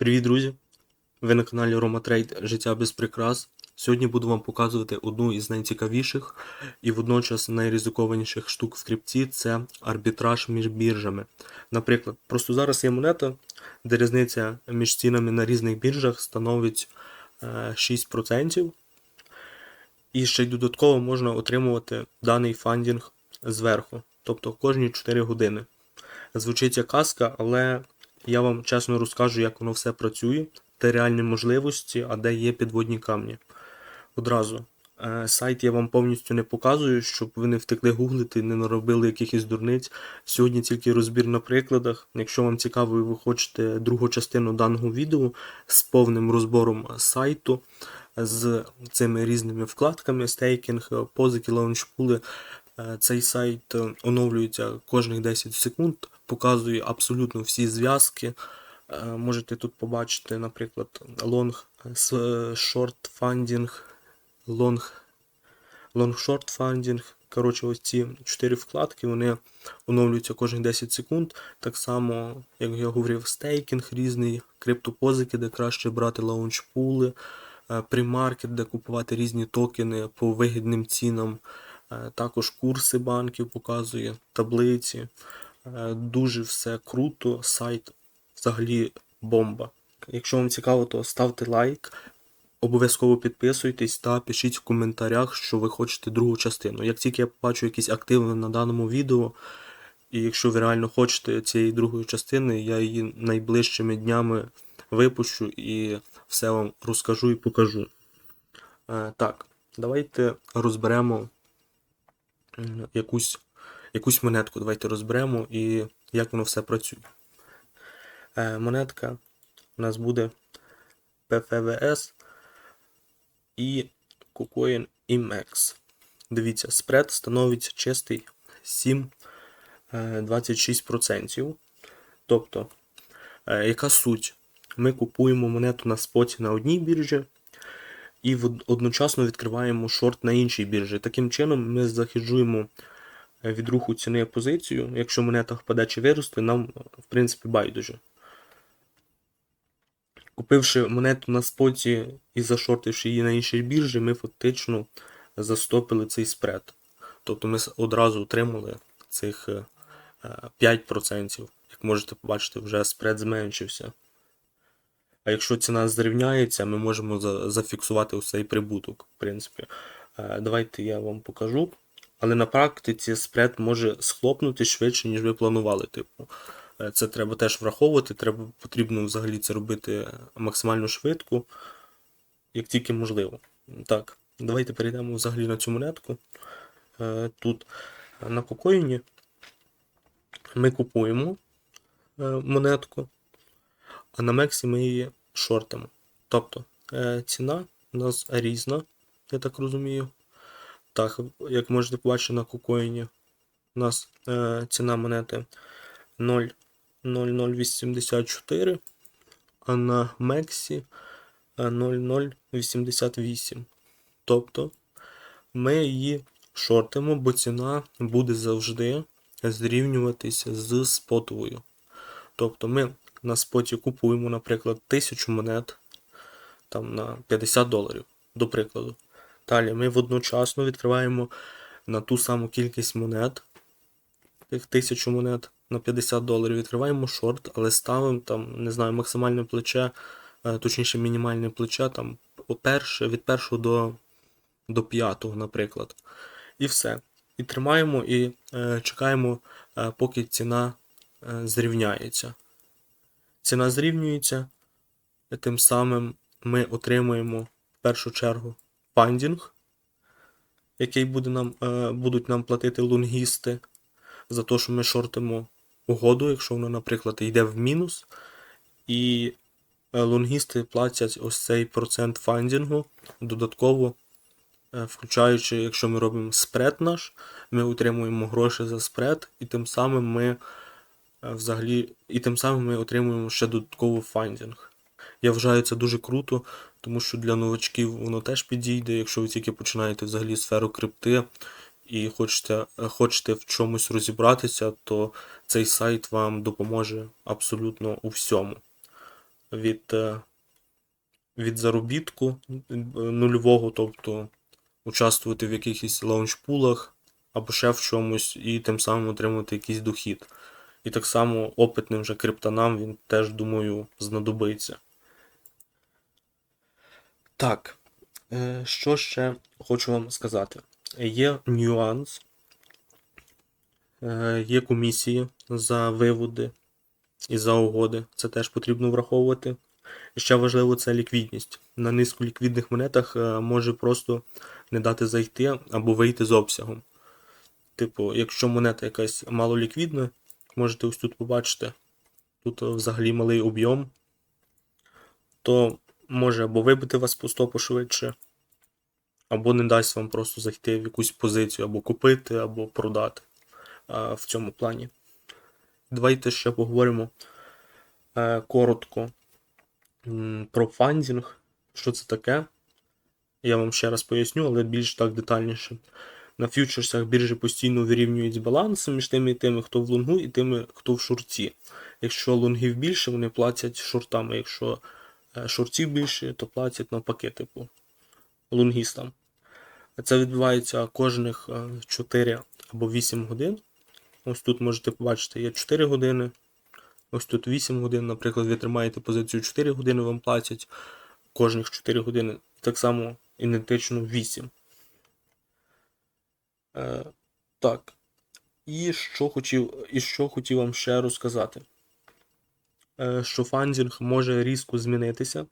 Привіт, друзі! Ви на каналі Roma Trade Життя без прикрас. Сьогодні буду вам показувати одну із найцікавіших і водночас найризикованіших штук в крипті це арбітраж між біржами. Наприклад, просто зараз є монета, де різниця між цінами на різних біржах становить е, 6%. І ще й додатково можна отримувати даний фандінг зверху, тобто кожні 4 години. Звучить як казка, але я вам чесно розкажу, як воно все працює, де реальні можливості, а де є підводні камні. Одразу. е, Сайт я вам повністю не показую, щоб ви не втекли гуглити, не наробили якихось дурниць. Сьогодні тільки розбір на прикладах. Якщо вам цікаво і ви хочете другу частину даного відео з повним розбором сайту, з цими різними вкладками, стейкінг, позики, лаунчпули, Е, Цей сайт е, оновлюється кожних 10 секунд, показує абсолютно всі зв'язки. Е, Можете тут побачити, наприклад, long short funding, long, long short funding. Коротше, ось ці чотири вкладки вони оновлюються кожні 10 секунд. Так само, як я говорив, стейкінг різний, криптопозики, де краще брати лаунчпули, примаркет, де купувати різні токени по вигідним цінам. Е, Також курси банків показує, таблиці. Е, Дуже все круто, сайт взагалі бомба. Якщо вам цікаво, то ставте лайк, обов'язково підписуйтесь та пишіть в коментарях, що ви хочете другу частину. Як тільки я побачу якісь активи на даному відео, і якщо ви реально хочете цієї другої частини, я її найближчими днями випущу і все вам розкажу і покажу. Е, Так, давайте розберемо якусь, якусь монетку. Давайте розберемо і як воно все працює. Е, монетка у нас буде PFVS і KuCoin IMEX. Дивіться, спред становить чистий 7,26%. Тобто, е, яка суть? Ми купуємо монету на споті на одній біржі і одночасно відкриваємо шорт на іншій біржі. Таким чином ми захеджуємо е, від руху ціни позицію. Якщо монета впаде чи виросте, нам в принципі байдуже. Купивши монету на споті і зашортивши її на іншій біржі, ми фактично застопили цей спред. Тобто ми одразу отримали цих е, е, 5%. Як можете побачити, вже спред зменшився. А якщо ціна зрівняється, ми можемо зафіксувати ось цей прибуток. В принципі. Е, Давайте я вам покажу. Але на практиці спред може схлопнути швидше, ніж ви планували. Типу. Е, Це треба теж враховувати. Треба потрібно взагалі це робити максимально швидко, як тільки можливо. Так, давайте перейдемо взагалі на цю монетку. Е, Тут на покоїні ми купуємо е, монетку, а на Мексі ми її шортимо. Тобто ціна у нас різна, я так розумію. Так, як можете побачити на кукоїні, у нас е, ціна монети 0,0084, а на Мексі е, 0,088. Тобто ми її шортимо, бо ціна буде завжди зрівнюватися з спотовою. Тобто ми на споті купуємо, наприклад, 1000 монет там, на 50 доларів, до прикладу. Далі ми водночасно відкриваємо на ту саму кількість монет, тих 1000 монет на 50 доларів, відкриваємо шорт, але ставимо там, не знаю, максимальне плече, е, точніше мінімальне плече, там перше, від першого до, до п'ятого, наприклад. І все. І тримаємо і е, чекаємо, е, поки ціна е, зрівняється. Ціна зрівнюється, тим самим ми отримуємо в першу чергу фандінг, який буде нам, е, будуть нам платити лонгісти за те, що ми шортимо угоду, якщо воно, наприклад, йде в мінус. І е, лонгісти платять ось цей процент фандінгу додатково, е, включаючи, якщо ми робимо спред наш, ми отримуємо гроші за спред, і тим самим ми взагалі, і тим самим ми отримуємо ще додатково фандінг. Я вважаю це дуже круто, тому що для новачків воно теж підійде, якщо ви тільки починаєте взагалі сферу крипти і хочете, хочете в чомусь розібратися, то цей сайт вам допоможе абсолютно у всьому. від, е, від заробітку е, нульового, тобто участвувати в якихось лаунчпулах або ще в чомусь, і тим самим отримати якийсь дохід. І так само опитним вже криптонам він теж, думаю, знадобиться. Так, е, що ще хочу вам сказати? Є нюанс, е, є комісії за виводи і за угоди. Це теж потрібно враховувати. Ще важливо це ліквідність. На низьколіквідних монетах е, може просто не дати зайти або вийти з обсягом. Типу, якщо монета якась малоліквідна, можете ось тут побачити, тут взагалі малий об'єм, то може або вибити вас по стопу швидше, або не дасть вам просто зайти в якусь позицію, або купити, або продати а, в цьому плані. Давайте ще поговоримо е, коротко про фандінг. Що це таке? Я вам ще раз поясню, але більш так детальніше. На фьючерсах біржі постійно вирівнюють баланс між тими і тими, хто в лонгу, і тими, хто в шорті. Якщо лонгів більше, вони платять шортами. Якщо шортів більше, то платять навпаки, типу лонгістам. Це відбувається кожних е, 4 або 8 годин. Ось тут можете побачити, є 4 години. Ось тут 8 годин, наприклад, ви тримаєте позицію 4 години, вам платять кожних 4 години. Так само ідентично 8. Е, так. І що хотів, і що хотів вам ще розказати. Е, що фандінг може різко змінитися.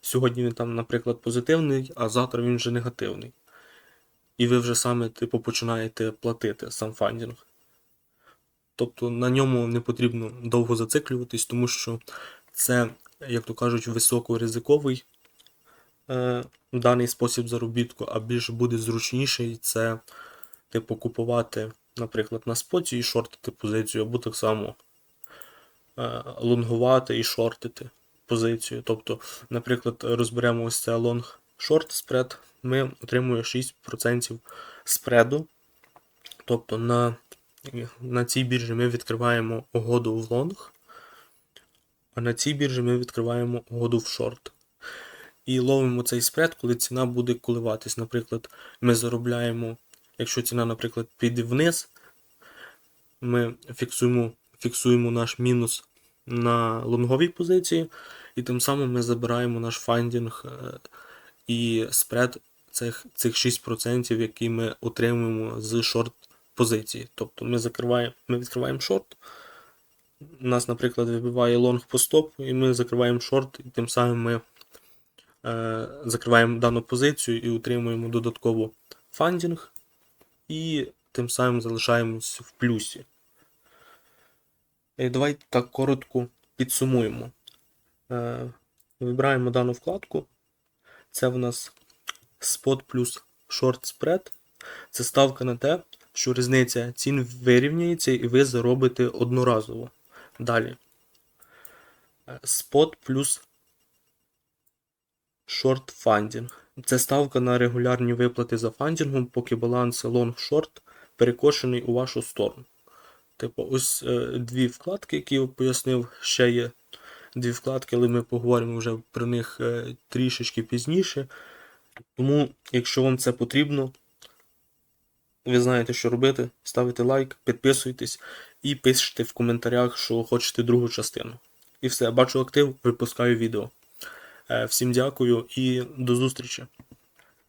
Сьогодні він там, наприклад, позитивний, а завтра він вже негативний. І ви вже саме, типу, починаєте платити сам фандінг. Тобто на ньому не потрібно довго зациклюватись, тому що це, як то кажуть, високоризиковий е, даний спосіб заробітку, а більш буде зручніший це, типу, купувати, наприклад, на споті і шортити позицію, або так само лонгувати і шортити позицію. Тобто, наприклад, розберемо ось це лонг шорт спред, ми отримуємо 6% спреду. Тобто на, на цій біржі ми відкриваємо угоду в лонг, а на цій біржі ми відкриваємо угоду в шорт. І ловимо цей спред, коли ціна буде коливатись. Наприклад, ми заробляємо, якщо ціна, наприклад, піде вниз, ми фіксуємо, фіксуємо наш мінус на лонговій позиції, і тим самим ми забираємо наш фандінг е, і спред цих, цих 6%, які ми отримуємо з шорт позиції. Тобто ми закриваємо, ми відкриваємо шорт. Нас, наприклад, вибиває лонг по стопу, і ми закриваємо шорт, і тим самим ми е, закриваємо дану позицію і отримуємо додатково фандінг, і тим самим залишаємось в плюсі. Давайте так коротко підсумуємо. Е, вибираємо дану вкладку. Це в нас Spot плюс Short Spread. Це ставка на те, що різниця цін вирівняється і ви заробите одноразово. Далі. Е, Spot плюс Short Funding. Це ставка на регулярні виплати за фандінгом, поки баланс long-short перекошений у вашу сторону. Типу, ось е, дві вкладки, які я пояснив, ще є дві вкладки, але ми поговоримо вже про них е, трішечки пізніше. Тому, якщо вам це потрібно, ви знаєте, що робити. Ставите лайк, підписуйтесь і пишете в коментарях, що хочете другу частину. І все, бачу актив, випускаю відео. Е, Всім дякую і до зустрічі!